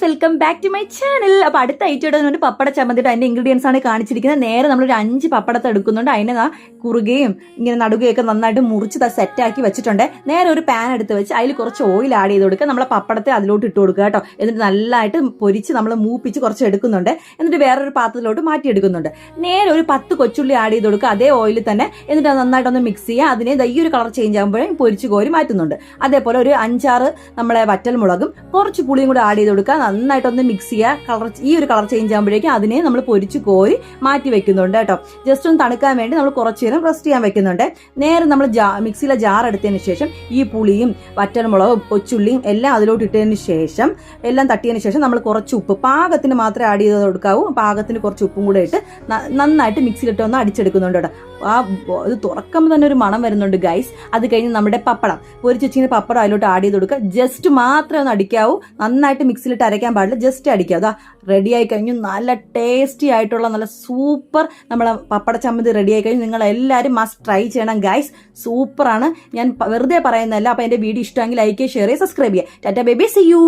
Guys welcome back to my channel. അപ്പൊ അടുത്ത item ഇടുന്നുണ്ട് പപ്പട ചമ്മന്തിട്ട് അതിന്റെ ഇൻഗ്രീഡിയൻസ് ആണ് കാണിച്ചിരിക്കുന്നത്. നേരെ നമ്മൾ ഒരു അഞ്ച് പപ്പടത്തെ എടുക്കുന്നുണ്ട്. അതിനെ ആ കുറുകയും ഇങ്ങനെ നടുകയൊക്കെ നന്നായിട്ട് മുറിച്ച് സെറ്റ് ആക്കി വെച്ചിട്ടുണ്ട്. നേരെ ഒരു പാൻ എടുത്ത് വെച്ച് അതിൽ കുറച്ച് ഓയിൽ ആഡ് ചെയ്ത് കൊടുക്കുക. നമ്മളെ പപ്പടത്തെ അതിലോട്ട് ഇട്ട് കൊടുക്കുക കേട്ടോ. എന്നിട്ട് നല്ലതായിട്ട് പൊരിച്ച് നമ്മൾ മൂപ്പിച്ച് കുറച്ച് എടുക്കുന്നുണ്ട്. എന്നിട്ട് വേറൊരു പാത്രത്തിലോട്ട് മാറ്റി എടുക്കുന്നുണ്ട് നേരെ ഒരു പത്ത് കൊച്ചുള്ളി ആഡ് ചെയ്ത് കൊടുക്കുക. അതേ ഓയിലിൽ തന്നെ. എന്നിട്ട് നന്നായിട്ടൊന്ന് മിക്സ് ചെയ്യുക. അതിനെ ഈ ഒരു കളർ ചേഞ്ച് ആകുമ്പോഴേ പൊരിച്ച് കോരി മാറ്റുന്നുണ്ട്. അതേപോലെ ഒരു അഞ്ചാറ് നമ്മളെ വറ്റൽ മുളകും കുറച്ച് പുളിയും കൂടെ ആഡ് ചെയ്ത് കൊടുക്കുക. നന്നായിട്ടൊന്ന് മിക്സ് ചെയ്യുക കളർ ഈ ഒരു കളർ ചേഞ്ച് ആകുമ്പോഴേക്കും അതിനെ നമ്മൾ പൊരിച്ച് കോരി മാറ്റി വെക്കുന്നുണ്ട് കേട്ടോ. ജസ്റ്റ് ഒന്ന് തണുക്കാൻ വേണ്ടി നമ്മൾ കുറച്ച് നേരം റെസ്റ്റ് ചെയ്യാൻ വെക്കുന്നുണ്ട്. നേരെ നമ്മൾ മിക്സിയിലെ ജാർ എടുത്തതിന് ശേഷം ഈ പുളിയും വറ്റൻമുളകും കൊച്ചുള്ളിയും എല്ലാം അതിലോട്ട് ഇട്ടതിന് ശേഷം എല്ലാം തട്ടിയതിന് ശേഷം നമ്മൾ കുറച്ച് ഉപ്പ് പാകത്തിന് മാത്രമേ ആഡ് ചെയ്ത് കൊടുക്കാവൂ. പാകത്തിന് കുറച്ച് ഉപ്പും കൂടെ ഇട്ട് നന്നായിട്ട് മിക്സിയിലിട്ട് ഒന്ന് അടിച്ചെടുക്കുന്നുണ്ട് കേട്ടോ. ആ ഇത് തുറക്കുമ്പോൾ തന്നെ ഒരു മണം വരുന്നുണ്ട് ഗൈസ് അത് കഴിഞ്ഞ് നമ്മുടെ പപ്പടം. പൊരിച്ചു വെച്ചിങ്ങനെ പപ്പടം അതിലോട്ട് ആഡ് ചെയ്ത് കൊടുക്കുക. ജസ്റ്റ് മാത്രമേ ഒന്ന് അടിക്കാവൂ. നന്നായിട്ട് മിക്സിയിലിട്ട് അരയ്ക്കാൻ പാടില്ല. ജസ്റ്റ് അടിക്കുക. അതാ റെഡി ആയി കഴിഞ്ഞു. നല്ല ടേസ്റ്റി ആയിട്ടുള്ള നല്ല സൂപ്പർ നമ്മളെ പപ്പട ചമ്മന്തി റെഡി ആയി കഴിഞ്ഞു. നിങ്ങൾ എല്ലാവരും മസ്റ്റ് ട്രൈ ചെയ്യണം ഗൈസ് സൂപ്പറാണ് ഞാൻ വെറുതെ പറയുന്നതല്ല. അപ്പോൾ എന്റെ വീഡിയോ ഇഷ്ടമെങ്കിൽ ലൈക്ക് ഷെയർ ചെയ്യുക സബ്സ്ക്രൈബ് ചെയ്യുക. Tata baby C U